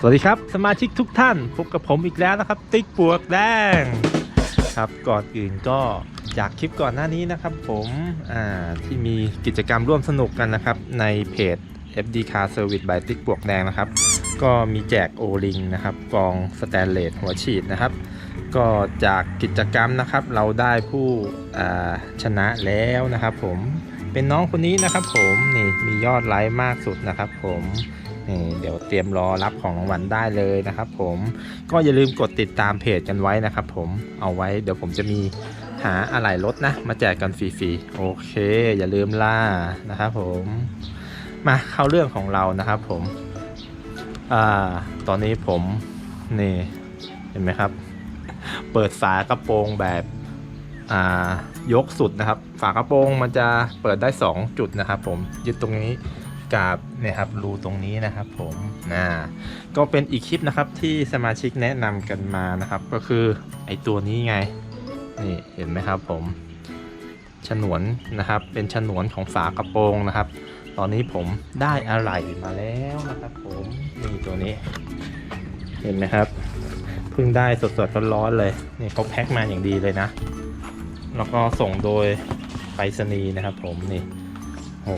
สวัสดีครับสมาชิกทุกท่านพบกับผมอีกแล้วนะครับ ติ๊กปวกแดงครับก่อนอื่นก็จากคลิปก่อนหน้านี้นะครับผมที่มีกิจกรรมร่วมสนุกกันนะครับ ในเพจ FD Car Service by ติ๊กปวกแดงนะครับ ก็มีแจกโอลิงนะครับกองสแตนเลสหัวฉีดนะครับ ก็จากกิจกรรมนะครับเราได้ผู้ชนะแล้วนะครับ ผมเป็นน้องคนนี้นะครับ ผมนี่มียอดไลค์มากสุดนะครับ ผม นี่เดี๋ยวเตรียมรอรับของรางวัลได้เลยนะครับ ผมก็อย่าลืมกดติดตามเพจกันไว้นะครับ ผมเอาไว้เดี๋ยวผมจะมีหาอะไหล่รถนะ มาแจกกันฟรีๆโอเค อย่าลืมล่านะครับผมมาเข้าเรื่องของเรานะครับ ผมอ่าตอนนี้ผมนี่เห็นไหมครับ เปิดฝากระโปรงแบบอ่ายกสุดนะครับ ฝากระโปรงมันจะเปิดได้ 2 จุดนะครับ ผมยึดตรงนี้ กับนี่ยครับรูตรงนี้นะครับผมนะก็เป็นอีกคลิปนะครับที่สมาชิกแนะนำกันมานะครับ ก็คือไอตัวนี้ไงนี่เห็นไหมครับผมฉนวนนะครับ เป็นฉนวนของฝากระโปรงนะครับ ตอนนี้ผมได้อะไหล่มาแล้วนะครับ ผมนี่ตัวนี้ เห็นไหมครับเพิ่งได้สดๆร้อนๆเลยนี่เขาแพ็คมาอย่างดีเลยนะ แล้วก็ส่งโดยไปรษณีย์นะครับ ผมนี่โอ้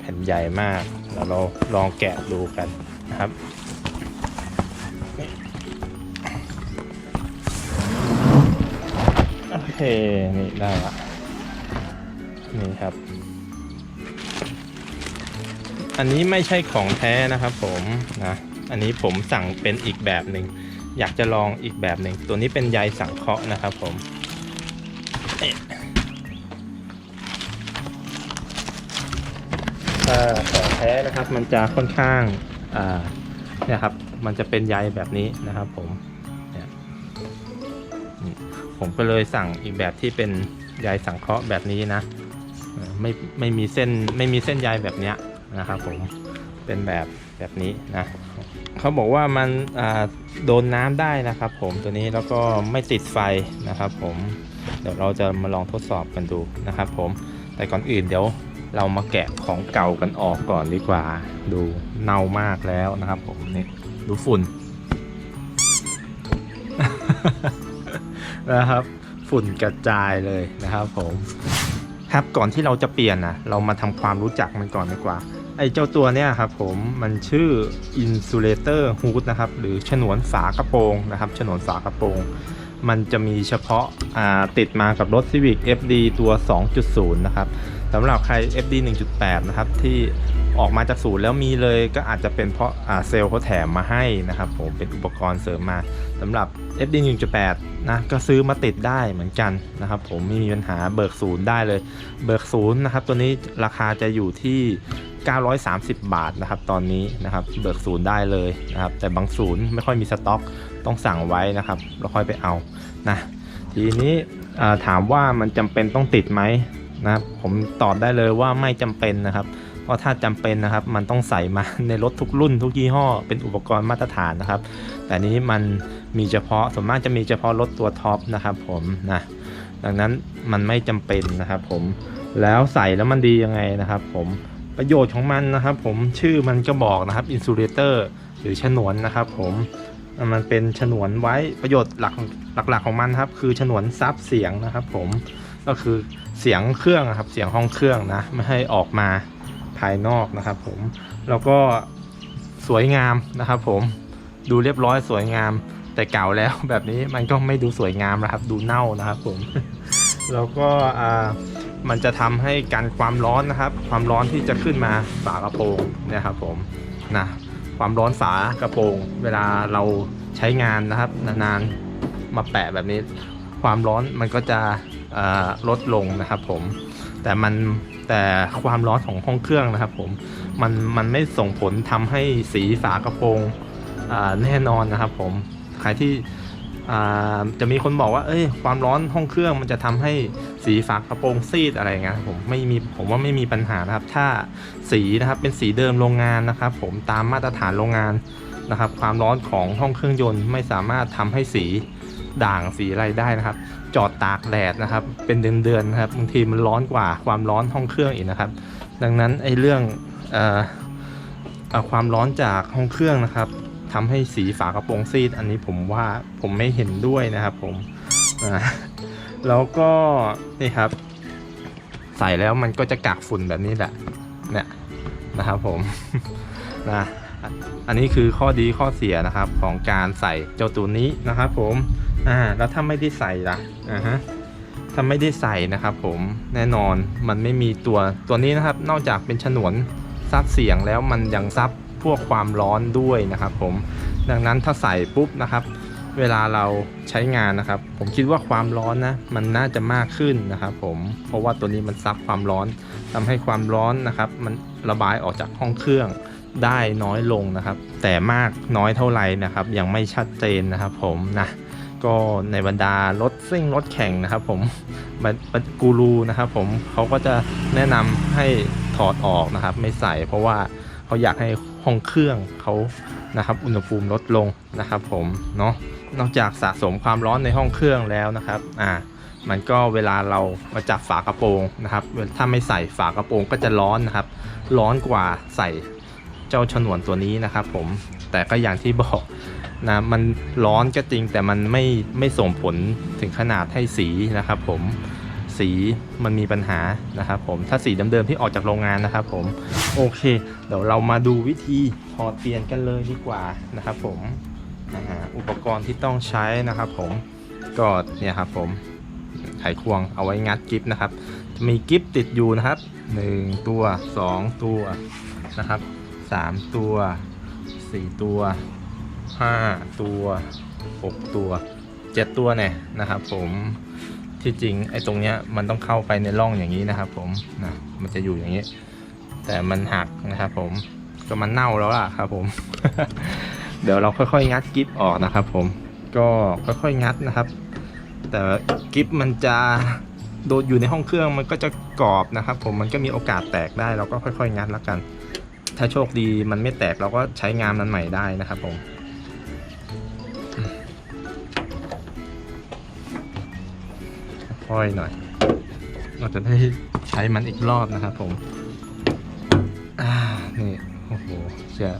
แผ่นใหญ่มากเราลองแกะดูกันนะครับโอเคนี่ได้ละนี่ครับ อันนี้ไม่ใช่ของแท้นะครับผมนะอันนี้ผมสั่งเป็นอีกแบบหนึ่งอยากจะลองอีกแบบหนึ่งตัวนี้เป็นใยสังเคราะห์นะครับผม ถ้าของแท้นะครับ มันจะค่อนข้างอ่าเนี่ยครับ มันจะเป็นใยแบบนี้นะครับ ผมเนี่ยผมก็เลยสั่งอีกแบบที่เป็นใยสังเคราะห์แบบนี้นะไม่ไม่มีเส้นไม่มีเส้นใยแบบเนี้ยนะครับ ผมเป็นแบบแบบนี้นะเขาบอกว่ามันโดนน้ำได้นะครับ ผมตัวนี้แล้วก็ไม่ติดไฟนะครับ ผมเดี๋ยวเราจะมาลองทดสอบกันดูนะครับ ผมแต่ก่อนอื่นเดี๋ยว เรามาแกะของเก่ากันออกก่อนดีกว่า ดูเน่ามากแล้วนะครับผมนี่ดูฝุ่นนะครับ ฝุ่นกระจายเลยนะครับผมครับก่อนที่เราจะเปลี่ยนนะเรามาทำความรู้จักมันก่อนดีกว่าไอ้เจ้าตัวเนี้ยครับผมมันชื่อ Insulator Hood นะครับหรือฉนวนฝากระโปรงนะครับฉนวนฝากระโปรง มันจะมีเฉพาะาติดมากับรถ Civic FD ตัว 2.0 นะครับ สำหรับใคร FD 1.8 นะครับ ที่ออกมาจากศูนย์แล้วมีเลยก็อาจจะเป็นเพราะเซลล์เขาแถมมาให้นะครับผมเป็นอุปกรณ์เสริมมาสำหรับ FD 1.8 นะก็ซื้อมาติดได้เหมือนกันนะครับผมไม่มีปัญหาเบิกศูนย์ได้เลย เบิกศูนย์นะครับตัวนี้ราคาจะอยู่ที่ 930 บาทนะครับตอนนี้นะครับเบิกศูนย์ได้เลยนะครับแต่บางศูนย์ไม่ค่อยมีสต็อกต้องสั่งไว้นะครับแล้วค่อยไปเอานะทีนี้ถามว่ามันจำเป็นต้องติดไหม นะครับผมตอบได้เลยว่าไม่จำเป็นนะครับ เพราะถ้าจำเป็นนะครับ มันต้องใส่มาในรถทุกรุ่นทุกยี่ห้อ เป็นอุปกรณ์มาตรฐานนะครับ แต่นี้มันมีเฉพาะส่วนมากจะมีเฉพาะรถตัวท็อปนะครับ ผมนะดังนั้นมันไม่จำเป็นนะครับผมแล้วใส่แล้วมันดียังไงนะครับ ผมประโยชน์ของมันนะครับ ผมชื่อมันก็บอกนะครับอินซูเลเตอร์หรือฉนวนนะครับ ผมมันเป็นฉนวนไว้ประโยชน์หลักหลักๆของมันครับ คือฉนวนซับเสียงนะครับ ผม ก็คือเสียงเครื่องนะครับเสียงห้องเครื่องนะไม่ให้ออกมาภายนอกนะครับ ผมแล้วก็สวยงามนะครับผมดูเรียบร้อยสวยงาม แต่เก่าแล้วแบบนี้มันก็ไม่ดูสวยงามนะครับ ดูเน่านะครับผมแล้วก็อ่ามันจะทำให้กันความร้อนนะครับ ความร้อนที่จะขึ้นมาฝากระโปรงเนี่ยครับผมนะความร้อนฝากระโปรง เวลาเราใช้งานนะครับ นานๆมาแปะแบบนี้ ความร้อนมันก็จะ ลดลงนะครับผมแต่มันแต่ความร้อนของห้องเครื่องนะครับผมมันมันไม่ส่งผลทำให้สีฝากระโปรงแน่นอนนะครับผมใครที่จะมีคนบอกว่า เอ้ย ความร้อนห้องเครื่องมันจะทำให้สีฝากระโปรงซีดอะไรเงี้ยผมไม่มีผมว่าไม่มีปัญหานะครับ ถ้าสีนะครับเป็นสีเดิมโรงงานนะครับ ผมตามมาตรฐานโรงงานนะครับ ความร้อนของห้องเครื่องยนต์ไม่สามารถทำให้สี ด่างสีอะไรได้นะครับ จอดตากแดดนะครับ เป็นเดือนๆนะครับบางทีมันร้อนกว่าความร้อนห้องเครื่องอีกนะครับ ดังนั้นไอ้เรื่องเอ่อความร้อนจากห้องเครื่องนะครับทำให้สีฝากระโปรงซีด อันนี้ผมว่าผมไม่เห็นด้วยนะครับ ผมแล้วก็นี่ครับ ใส่แล้วมันก็จะกักฝุ่นแบบนี้แหละเนี่ยนะครับผมนะอันนี้คือข้อดีข้อเสียนะครับของการใส่เจ้าตัวนี้นะครับผม อ่าแล้วถ้าไม่ได้ใส่ล่ะอ่าฮะถ้าไม่ได้ใส่นะครับผมแน่นอนมันไม่มีตัวตัวนี้นะครับ นอกจากเป็นฉนวนซับเสียงแล้วมันยังซับพวกความร้อนด้วยนะครับผมดังนั้นถ้าใส่ปุ๊บนะครับ เวลาเราใช้งานนะครับ ผมคิดว่าความร้อนนะมันน่าจะมากขึ้นนะครับผมเพราะว่าตัวนี้มันซับความร้อนทำให้ความร้อนนะครับ มันระบายออกจากห้องเครื่องได้น้อยลงนะครับ แต่มากน้อยเท่าไหร่นะครับ ยังไม่ชัดเจนนะครับผมนะ ก็ในบรรดารถซิ่งรถแข่งนะครับผมบับักูรูนะครับผมเขาก็จะแนะนำให้ถอดออกนะครับ ไม่ใส่เพราะว่าเขาอยากให้ห้องเครื่องเขานะครับ อุณหภูมิลดลงนะครับผมเนาะนอกจากสะสมความร้อนในห้องเครื่องแล้วนะครับอ่ามันก็เวลาเรามาจับฝากระโปรงนะครับ ถ้าไม่ใส่ฝากระโปรงก็จะร้อนนะครับ ร้อนกว่าใส่เจ้าฉนวนตัวนี้นะครับ ผมแต่ก็อย่างที่บอก นะมันร้อนก็จริงแต่มันไม่ไม่ส่งผลถึงขนาดให้สีนะครับ ผมสีมันมีปัญหานะครับผมถ้าสีเดิมๆที่ออกจากโรงงานนะครับ ผมโอเค เดี๋ยวเรามาดูวิธีถอดเปลี่ยนกันเลยดีกว่านะครับ ผมนะฮะอุปกรณ์ที่ต้องใช้นะครับ ผมก็เนี่ยครับผมไขควงเอาไว้งัดกิฟนะครับ จะมีกิฟติดอยู่นะครับ 1 ตัว 2 ตัวนะครับ 3 ตัว 4 ตัว 5 ตัว 6 ตัว 7 ตัวเนี่ยนะครับผมที่จริงไอ้ตรงเนี้ยมันต้องเข้าไปในร่องอย่างนี้นะครับผมนะมันจะอยู่อย่างนี้ แต่มันหักนะครับผมก็มันเน่าแล้วล่ะครับผม เดี๋ยวเราค่อยๆ งัดกิฟออกนะครับผมก็ค่อยๆ งัดนะครับ แต่กิฟมันจะโดนอยู่ในห้องเครื่องมันก็จะกรอบนะครับ ผมมันก็มีโอกาสแตกได้เราก็ค่อยๆ งัดแล้วกัน ถ้าโชคดีมันไม่แตกเราก็ใช้งานมันใหม่ได้นะครับผม ค่อยหน่อย เราจะได้ใช้มันอีกรอบนะครับผม อ่า นี่ โอ้โหเสีย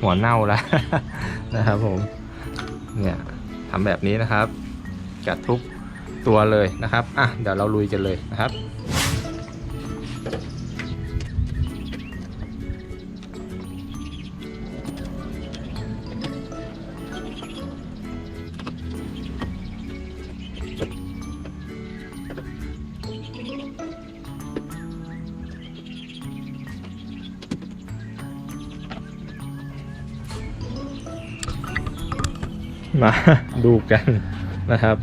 หัวเน่าแล้วนะครับผม เนี่ยทำแบบนี้นะครับ กัดทุกตัวเลยนะครับ อะ เดี๋ยวเราลุยกันเลยนะครับ มาดูกันนะครับ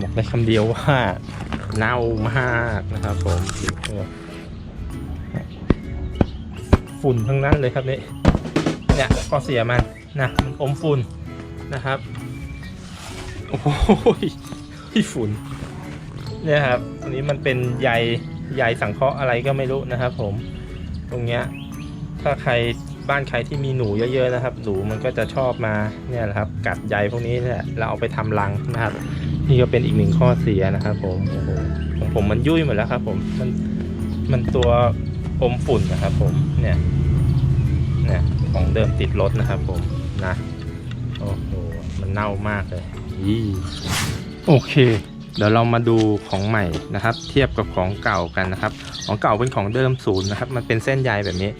บอกได้คำเดียวว่าเน่ามากนะครับผมฝุ่นทั้งนั้นเลยครับนี่เนี่ยก็เสียมันนะมันอมฝุ่นนะครับโอ้โหที่ฝุ่นเนี่ยครับอันนี้มันเป็นใยใยสังเคราะห์อะไรก็ไม่รู้นะครับ ผม ตรงเนี้ยถ้าใคร บ้านใครที่มีหนูเยอะๆนะครับ หนูมันก็จะชอบมาเนี่ยแหละครับ กัดใยพวกนี้แหละแล้วเอาไปทำรังนะครับ นี่ก็เป็นอีกหนึ่งข้อเสียนะครับ ผมโอ้โหของผมมันยุ่ยหมดแล้วครับ ผมมันมันตัวอมฝุ่นนะครับ ผมเนี่ยเนี่ยของเดิมติดรถนะครับ ผมนะโอ้โหมันเน่ามากเลยยี่โอเคเดี๋ยวเรามาดูของใหม่นะครับ เทียบกับของเก่ากันนะครับ ของเก่าเป็นของเดิมศูนย์นะครับ มันเป็นเส้นใยแบบนี้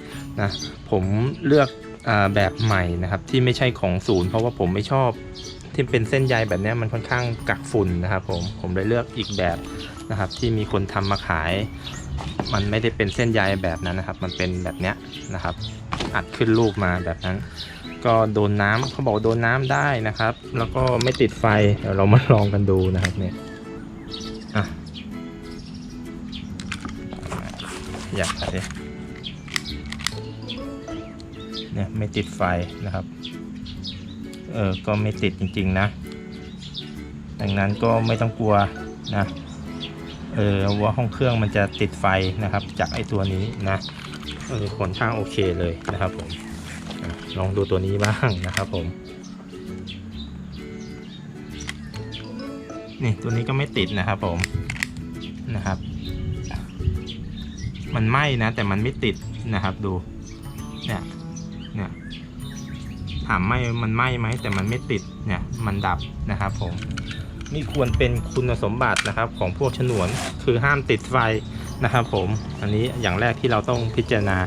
นะผมเลือกอแบบใหม่นะครับที่ไม่ใช่ของศูนย์เพราะว่าผมไม่ชอบที่เป็นเส้นใยแบบนี้มันค่อนข้างกักฝุ่นนะครับผมผมเลยเลือกอีกแบบนะครับที่มีคนทำมาขาย มันไม่ได้เป็นเส้นใยแบบนั้นนะครับ มันเป็นแบบเนี้ยนะครับ อัดขึ้นรูปมาแบบนั้น ก็โดนน้ำเขาบอกโดนน้ำได้นะครับ แล้วก็ไม่ติดไฟเดี๋ยวเรามาลองกันดูนะครับเนี่ยอะอยากใส่ เนี่ยไม่ติดไฟนะครับ เออก็ไม่ติดจริง ๆ นะ ดังนั้นก็ไม่ต้องกลัวนะเออว่าห้องเครื่องมันจะติดไฟนะครับ จากไอ้ตัวนี้นะเออค่อนข้างโอเคเลยนะครับผมลองดูตัวนี้บ้างนะครับผม นี่ตัวนี้ก็ไม่ติดนะครับผมนะครับ มันไหม้นะแต่มันไม่ติดนะครับดูเนี่ย ถามไหมมันไหมไหมแต่มันไม่ติดเนี่ยมันดับนะครับผมนี่ควรเป็นคุณสมบัตินะครับของพวกฉนวนคือห้ามติดไฟนะครับผมอันนี้อย่างแรกที่เราต้องพิจารณา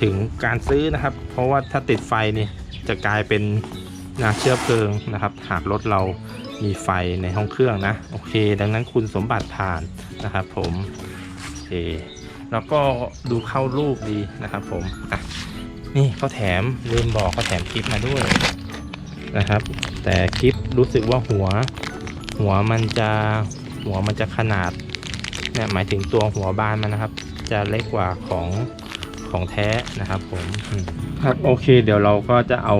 ถึงการซื้อนะครับ เพราะว่าถ้าติดไฟนี่จะกลายเป็นนะเชื้อเพลิงนะครับ หากรถเรามีไฟในห้องเครื่องนะโอเค ดังนั้นคุณสมบัติผ่านนะครับผมโอเคแล้วก็ดูเข้ารูปดีนะครับผมอะ นี่เขาแถมลืมบอกเขาแถมคลิปมาด้วยนะครับ แต่คลิปรู้สึกว่าหัว หัวมันจะหัวมันจะขนาดเนี่ยหมายถึงตัวหัวบานมันนะครับ จะเล็กกว่าของของแท้นะครับผมครับโอเค เดี๋ยวเราก็จะเอา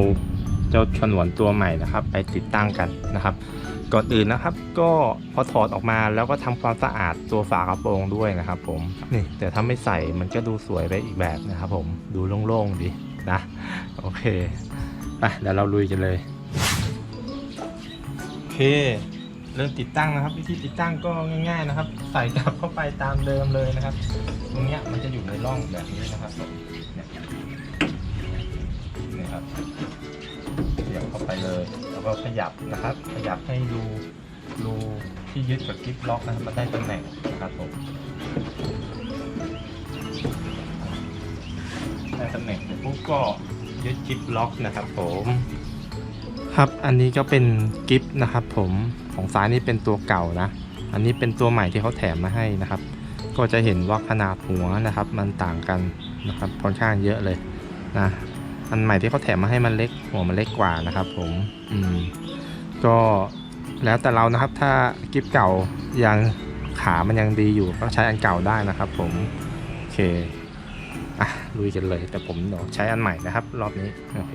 เจ้าฉนวนตัวใหม่นะครับ ไปติดตั้งกันนะครับก่อนอื่นนะครับ ก็พอถอดออกมาแล้วก็ทำความสะอาดตัวฝากระโปรงด้วยนะครับ ผมนี่แต่ถ้าไม่ใส่มันก็ดูสวยไปอีกแบบนะครับ ผมดูโล่งๆดี นะ โอเคไปเดี๋ยวเราลุยกันเลย โอเค เริ่มติดตั้งนะครับ วิธีติดตั้งก็ง่าย ๆนะครับ ใส่กลับเข้าไปตามเดิมเลยนะครับ ตรงเนี้ยมันจะอยู่ในร่องแบบนี้นะครับเนี่ยนี่ครับเสียบเข้าไปเลย แล้วก็ขยับนะครับ ขยับให้รูรูที่ยึดกับกิ๊บล็อกนะครับมันได้ตำแหน่งนะครับผมได้ตำแหน่ง ปุ๊บก็ยึดกิ๊บล็อกนะครับผมครับอันนี้ก็เป็นกิฟนะครับผมของซ้ายนี่เป็นตัวเก่านะ อันนี้เป็นตัวใหม่ที่เขาแถมมาให้นะครับ ก็จะเห็นว่าขนาดหัวนะครับ มันต่างกันนะครับค่อนข้างเยอะเลยนะอันใหม่ที่เขาแถมมาให้มันเล็กหัวมันเล็กกว่านะครับ ผมอืมก็แล้วแต่เรานะครับถ้ากิฟเก่ายังขามันยังดีอยู่ก็ใช้อันเก่าได้นะครับ ผมโอเค อะลุยกันเลย แต่ผมเดี๋ยวใช้อันใหม่นะครับ รอบนี้โอเค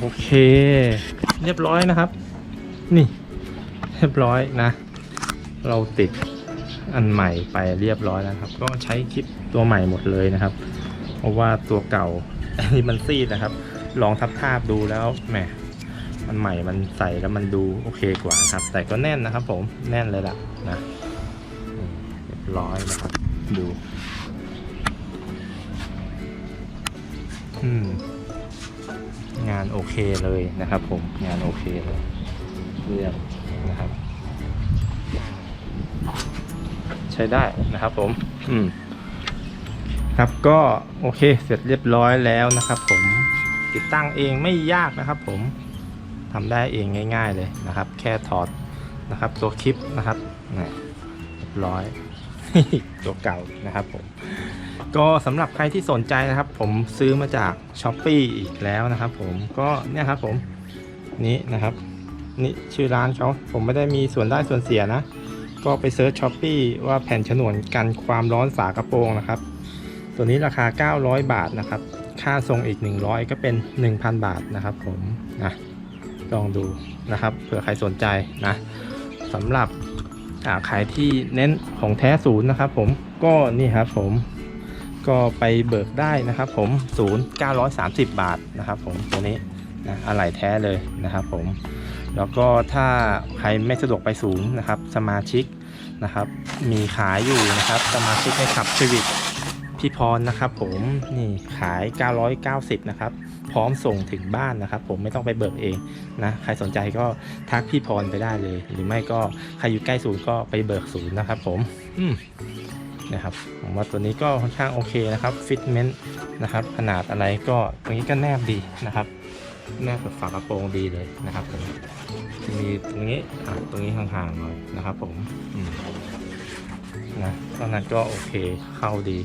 โอเค เรียบร้อยนะครับ นี่ เรียบร้อยนะ เราติดอันใหม่ไปเรียบร้อยแล้วครับ ก็ใช้คลิปตัวใหม่หมดเลยนะครับ เพราะว่าตัวเก่าอันนี้มันซีดนะครับ ลองทับทาบดูแล้วแหมมันใหม่มันใส่แล้วมันดูโอเคกว่าครับ แต่ก็แน่นนะครับ ผมแน่นเลยล่ะนะเรียบร้อยนะครับดูงานโอเคเลยนะครับผมงานโอเคเลย เรียบนะครับ ใช้ได้นะครับผมอืมครับก็โอเคเสร็จเรียบร้อยแล้วนะครับ ผมติดตั้งเองไม่ยากนะครับ ผมทำได้เองง่าย ๆเลยนะครับ แค่ถอดนะครับ ตัวคลิปนะครับนี่เรียบร้อยตัวเก่านะครับผมก็สำหรับใครที่สนใจนะครับ ผมซื้อมาจาก s h อ p e e อีกแล้วนะครับ ผมก็เนี่ยครับผมนี่นะครับ นี่ชื่อร้านเขาผมไม่ได้มีส่วนได้ส่วนเสียนะ ก็ไปเซิร์ช s h อ p e e ว่าแผ่นฉนวนกันความร้อนฝากระโปรงนะครับ ตัวนี้ราคา 900 บาทนะครับ ค่าส่งอีก 100 ก็เป็น 1,000 บาทนะครับ ผมนะลองดูนะครับเผื่อใครสนใจนะสำหรับอ่าใครที่เน้นของแท้ศูนย์นะครับ ผมก็นี่ครับผมก็ไปเบิกได้นะครับ ผม0 930 บาทนะครับ ผมตัวนี้นะอะไหล่แท้เลยนะครับ ผม แล้วก็ถ้าใครไม่สะดวกไปศูนย์นะครับ สมาชิกนะครับ มีขายอยู่นะครับ สมาชิกในขับชีวิตพี่พรนะครับผมนี่ขาย 990 นะครับ พร้อมส่งถึงบ้านนะครับ ผมไม่ต้องไปเบิกเองนะใครสนใจก็ทักพี่พรไปได้เลย หรือไม่ก็ใครอยู่ใกล้ศูนย์ก็ไปเบิกศูนย์นะครับ ผมอืมนะครับผมว่าตัวนี้ก็ค่อนข้างโอเคนะครับฟิตเมนต์นะครับ ขนาดอะไรก็ตรงนี้ก็แนบดีนะครับ แนบกับฝากระโปรงดีเลยนะครับผม จะมีตรงนี้อะตรงนี้ห่างๆหน่อยนะครับผมอืมนะตอนนั้นก็โอเคเข้าดี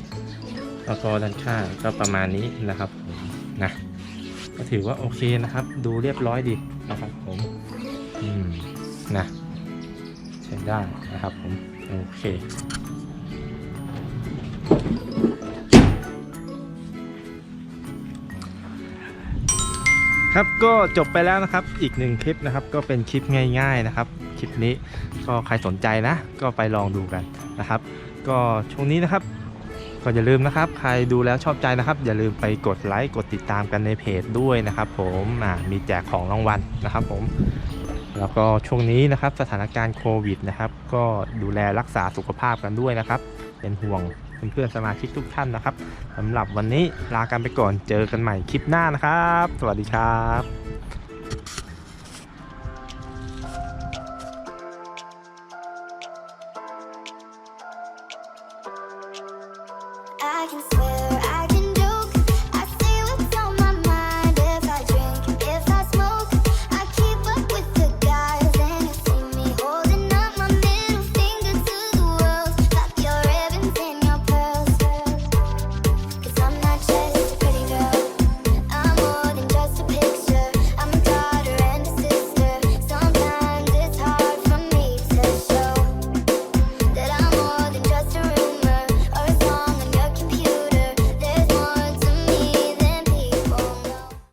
แล้วก็ด้านข้างก็ประมาณนี้นะครับผมนะก็ถือว่าโอเคนะครับ ดูเรียบร้อยดีนะครับ ผมอืมนะใช้ได้นะครับ ผมโอเค ครับก็จบไปแล้วนะครับอีกหนึ่งคลิปนะครับ ก็เป็นคลิปง่าย ๆนะครับคลิปนี้ก็ใครสนใจนะ ก็ไปลองดูกันนะครับ ก็ช่วงนี้นะครับ ก็อย่าลืมนะครับ ใครดูแล้วชอบใจนะครับ อย่าลืมไปกดไลค์กดติดตามกันในเพจด้วยนะครับ ผมอ่ามีแจกของรางวัลนะครับ ผม แล้วก็ช่วงนี้นะครับสถานการณ์โควิดนะครับ ก็ดูแลรักษาสุขภาพกันด้วยนะครับ เป็นห่วง เพื่อนๆสมาชิกทุกท่านนะครับสำหรับวันนี้ลากันไปก่อนเจอกันใหม่คลิปหน้านะครับ สวัสดีครับ